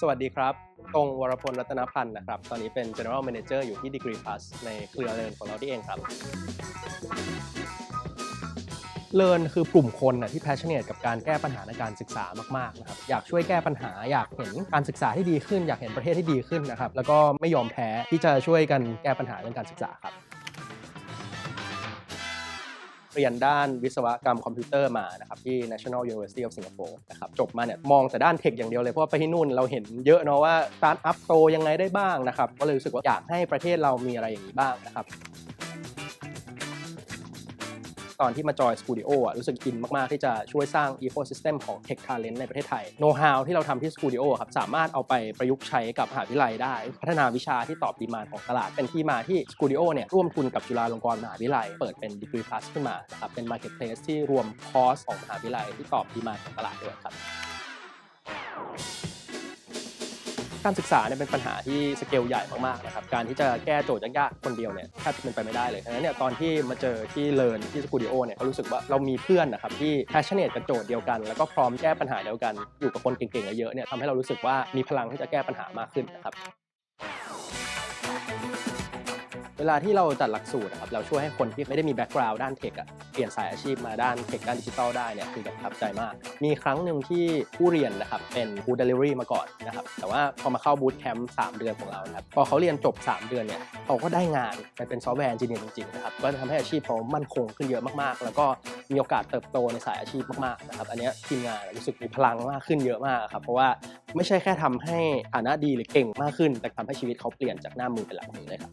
สวัสดีครับ ตรงวรพลรัตนพันธ์นะครับ ตอนนี้เป็น General Manager อยู่ที่ Degree Plus ในเครือเลินของเราที่เองครับ เลินคือกลุ่มคนนะที่ passionate กับการแก้ปัญหาในการศึกษามากๆนะครับ อยากช่วยแก้ปัญหา อยากเห็นการศึกษาที่ดีขึ้น อยากเห็นประเทศที่ดีขึ้นนะครับ แล้วก็ไม่ยอมแพ้ที่จะช่วยกันแก้ปัญหาเรื่องการศึกษาครับ เรียนด้านวิศวกรรมคอมพิวเตอร์มานะครับที่ National University of Singapore นะครับจบมาเนี่ยมองแต่ด้านเทคอย่างเดียวเลย เพราะว่าไปที่นู่นเราเห็นเยอะเนาะว่าสตาร์ทอัพโตยังไงได้บ้างนะครับก็เลยรู้สึกว่าอยากให้ประเทศเรามีอะไรอย่างนี้บ้างนะครับ อนที่มาจอยสตูดิโออะรู้สึกอินมาก ๆ ที่จะช่วยสร้าง ecosystem ของ Tech Talent ในประเทศไทยโน้ตฮาวที่เราทำที่สตูดิโอครับสามารถเอาไปประยุกต์ใช้กับมหาวิทยาลัยได้ พัฒนาวิชาที่ตอบดีมานของตลาด เป็นที่มาที่สตูดิโอเนี่ยร่วมทุนกับจุฬาลงกรณ์มหาวิทยาลัย เปิดเป็นดีกรีพลัสขึ้นมานะครับเป็นมาร์เก็ตเพลสที่รวมคอร์สของมหาวิทยาลัยที่ตอบดีมานของตลาดด้วยครับ การศึกษาเนี่ยเป็นปัญหาที่สเกลใหญ่มากๆนะครับการที่จะแก้โจทย์ยากๆคนเดียวเนี่ยแทบจะเป็นไปไม่ได้เลยดังนั้นเนี่ยตอนที่มาเจอที่เลิร์นที่สตูดิโอเนี่ยเขารู้สึกว่าเรามีเพื่อนนะครับที่ passionate กับโจทย์เดียวกัน แล้วก็พร้อมแก้ปัญหาเดียวกัน อยู่กับคนเก่งๆเยอะๆเนี่ยทำให้เรารู้สึกว่ามีพลังที่จะแก้ปัญหามากขึ้นนะครับเวลาที่เราจัดหลักสูตรนะครับเราช่วยให้คนที่ไม่ได้มีแบ็กกราวด์ด้านเทคอะ เปลี่ยนสายอาชีพมาด้านเทคด้านดิจิทัลได้เนี่ยคือแบบประทับใจมาก มีครั้งหนึ่งที่ผู้เรียนนะครับเป็นฟู้ดเดลิเวอรี่มาก่อนนะครับแต่ว่าพอมาเข้าบูตแคมป์3เดือนของเรานะครับพอเขาเรียนจบ 3 เดือนเนี่ยเขาก็ได้งานไปเป็นซอฟต์แวร์เอนจิเนียร์จริงๆนะครับก็จะทำให้อาชีพเขามั่นคงขึ้นเยอะมากๆ แล้วก็มีโอกาสเติบโตในสายอาชีพมากๆนะครับอันนี้ทีมงานรู้สึกมีพลังมากขึ้นเยอะมากครับเพราะว่าไม่ใช่แค่ทำให้ฐานะดีหรือเก่งมากขึ้น แต่ทำให้ชีวิตเขาเปลี่ยนจากหน้ามือเป็นหลังมือเลยครับ